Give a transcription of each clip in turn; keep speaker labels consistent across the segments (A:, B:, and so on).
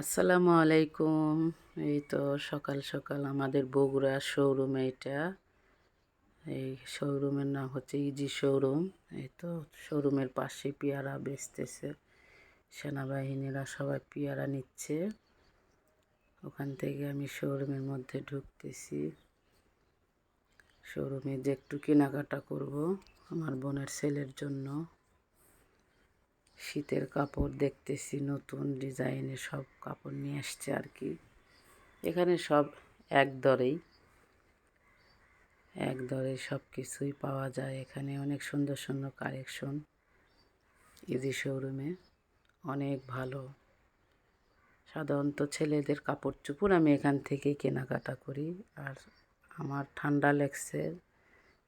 A: আসসালামু আলাইকুম। এই তো সকাল সকাল আমাদের বগুড়া শোরুম এইটা এই শোরুমের নাম হচ্ছে ইজি শোরুম এই তো শোরুমের পাশে পেয়ারা বেচতেছে। সেনাবাহিনীরা সবাই পেয়ারা নিচ্ছে। ওখান থেকে আমি শোরুমের মধ্যে ঢুকতেছি। শোরুমে যে একটু কেনাকাটা করব আমার বোনের ছেলের জন্য। শীতের কাপড় দেখতেছি, নতুন ডিজাইনের সব কাপড় নিয়ে আসছে আর কি। এখানে সব এক দরেই, এক দরে সব কিছুই পাওয়া যায়। এখানে অনেক সুন্দর সুন্দর কালেকশন ইজি শোরুমে, অনেক ভালো। সাধারণত ছেলেদের কাপড় চুপুর আমি এখান থেকেই কেনাকাটা করি আর আমার ঠান্ডা লেগছে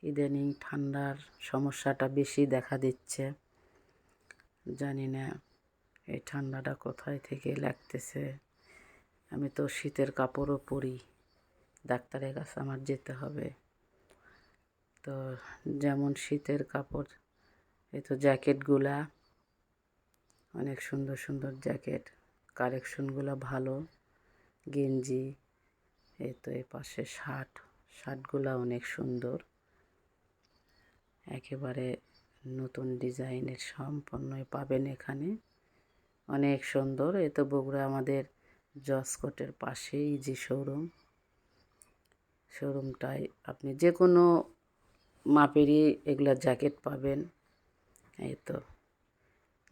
A: ইদানিং ঠান্ডার সমস্যাটা বেশি দেখা দিচ্ছে। জানি না, এই ঠান্ডাটা কোথায় থেকে লাগতেছে। আমি তো শীতের কাপড়ও পরি, ডাক্তারের কাছে আমার যেতে হবে। তো যেমন শীতের কাপড়, এই তো জ্যাকেটগুলা, অনেক সুন্দর সুন্দর জ্যাকেট, কালেকশনগুলো ভালো, গেঞ্জি, এই তো এই পাশে শার্ট, শার্টগুলো অনেক সুন্দর। একেবারে নতুন ডিজাইনের সম্পন্নই পাবেন এখানে। অনেক সুন্দর। এ তো বগুড়া আমাদের জসকোটের পাশেই যে শোরুম। শোরুমটায় আপনি যে কোনো মাপেরই এগুলো জ্যাকেট পাবেন। এই তো।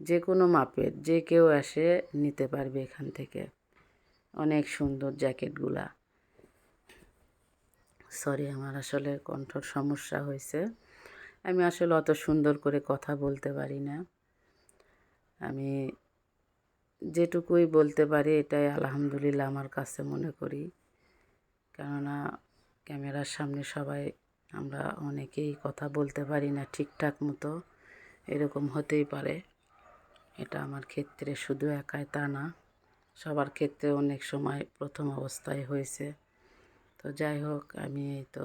A: যে কোনো মাপের, যে কেউ এসে নিতে পারবে এখান থেকে। অনেক সুন্দর জ্যাকেটগুলা। সরি, আমার আসলে কণ্ঠর সমস্যা হয়েছে। আমি আসলে অত সুন্দর করে কথা বলতে পারি না। আমি যেটুকুই বলতে পারি এটাই আলহামদুলিল্লাহ আমার কাছে মনে করি। কেননা ক্যামেরার সামনে সবাই, আমরা অনেকেই কথা বলতে পারি না ঠিকঠাক মতো, এরকম হতেই পারে। এটা আমার ক্ষেত্রে শুধু একাই তা না, সবার ক্ষেত্রে অনেক সময় প্রথম অবস্থায় হয়েছে। তো যাই হোক, আমি এই তো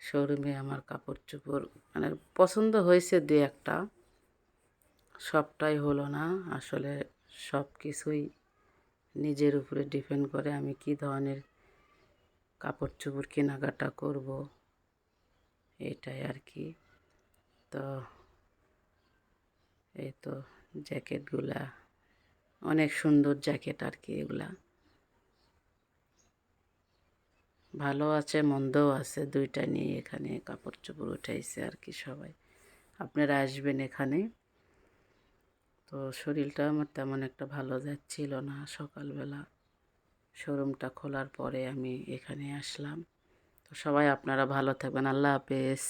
A: শোরুমে আমার কাপড় চোপড় মানে পছন্দ হয়েছে দু একটা। সবটাই হলো না, আসলে সব কিছুই নিজের উপরে ডিপেন্ড করে আমি কি ধরনের কাপড় চোপড় কেনাকাটা করব, এটাই আর কি। তো এই তো জ্যাকেটগুলা, অনেক সুন্দর জ্যাকেট আর কি এগুলা। ভালো আছে, মন্দও আছে। দুইটা নিয়ে এখানে কাপড় চোপড় উঠাইছে আর কি সবাই। আপনারা আসবেন এখানে। তো শরীরটা আমার তেমন একটা ভালো যাচ্ছিল না সকালবেলা। শোরুমটা খোলার পরে আমি এখানে আসলাম। তো সবাই আপনারা ভালো থাকবেন। আল্লাহ হাফেজ।